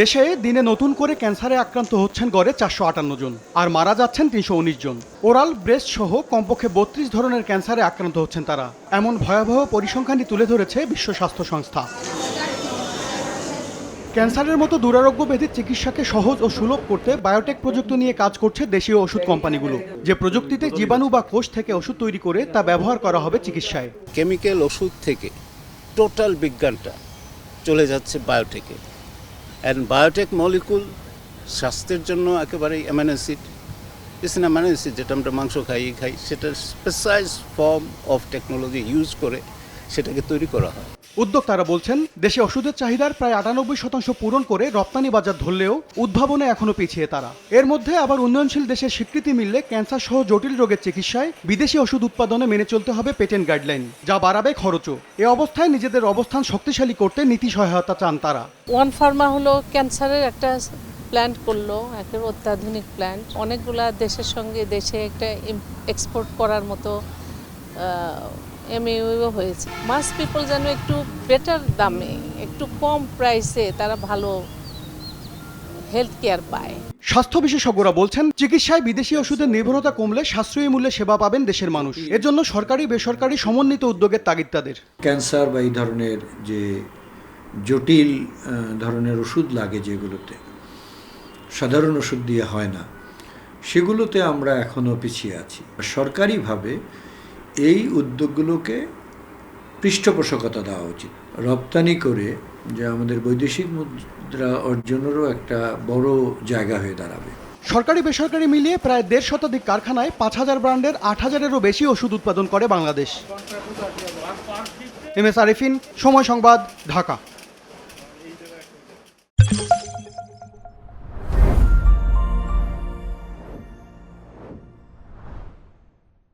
দেশে দিনে নতুন করে ক্যান্সারে আক্রান্ত হচ্ছেন গড়ে চারশো আটান্ন জন, আর মারা যাচ্ছেন তিনশো উনিশ জন। ওরাল ব্রেস্ট সহ কমপক্ষে বত্রিশ ধরনের ক্যান্সারে আক্রান্ত হচ্ছেন তারা। এমন ভয়াবহ পরিসংখ্যানই তুলে ধরেছে বিশ্ব স্বাস্থ্য সংস্থা। ক্যান্সারের মতো দুরারোগ্য ব্যাধির চিকিৎসাকে সহজ ও সুলভ করতে বায়োটেক প্রযুক্তি নিয়ে কাজ করছে দেশীয় ওষুধ কোম্পানিগুলো। যে প্রযুক্তিতে জীবাণু বা কোষ থেকে ওষুধ তৈরি করে তা ব্যবহার করা হবে চিকিৎসায়। কেমিক্যাল ওষুধ থেকে টোটাল বিজ্ঞানটা চলে যাচ্ছে বায়োটেকে। অ্যান্ড বায়োটেক মলিকুল স্বাস্থ্যের জন্য একেবারেই অ্যামানোসিড ইস অ্যামানোসিড যেটা আমরা মাংস খাই খাই সেটা স্পেসাইজ ফর্ম অফ টেকনোলজি ইউজ করে সেটাকে তৈরি করা হয়। উদ্যোক্তারা বলছেন, দেশে ওষুধের চাহিদার প্রায় আটানব্বই শতাংশ পূরণ করে রপ্তানি বাজার ধরলেও উদ্ভাবনে এখনও পিছিয়ে তারা। এর মধ্যে আবার উন্নয়নশীল দেশের স্বীকৃতি মিললে ক্যান্সার সহ জটিল রোগের চিকিৎসায় বিদেশি ওষুধ উৎপাদনে মেনে চলতে হবে পেটেন্ট গাইডলাইন, যা বাড়াবে খরচও। এ অবস্থায় নিজেদের অবস্থান শক্তিশালী করতে নীতি সহায়তা চান তারা। ওয়ান ফার্মা হলো ক্যান্সারের একটা প্ল্যান্ট করল, একটা অত্যাধুনিক প্ল্যান্ট। অনেকগুলা দেশের সঙ্গে দেশে একটা এক্সপোর্ট করার মতো এমইউ হয়েছে। মাস পিপল যেন একটু বেটার দামে একটু কম প্রাইসে তারা ভালো হেলথ কেয়ার পায়। স্বাস্থ্য বিশেষজ্ঞরা বলছেন চিকিৎসায় বিদেশি ওষুধের নির্ভরতা কমলে সাশ্রয়ী মূল্যে সেবা পাবেন দেশের মানুষ। এর জন্য সরকারি বেসরকারি সমন্বিত উদ্যোগের তাগিদ তাদের ক্যান্সার বা এই ধরনের যে জটিল ধরনের ওষুধ লাগে যেগুলোতে সাধারণ ওষুধ দিয়ে হয় না সেগুলোতে আমরা এখনও পিছিয়ে আছি। সরকারিভাবে এই উদ্যোগগুলোকে পৃষ্ঠপোষকতা দেওয়া উচিত। রপ্তানি করে যে আমাদের বৈদেশিক মুদ্রা অর্জনেরও একটা বড় জায়গা হয়ে দাঁড়াবে। সরকারি বেসরকারি মিলিয়ে প্রায় দেড় শতাধিক কারখানায় পাঁচ হাজার ব্র্যান্ডের আট হাজারেরও বেশি ওষুধ উৎপাদন করে বাংলাদেশ। এম এস আরিফিন, সময় সংবাদ, ঢাকা।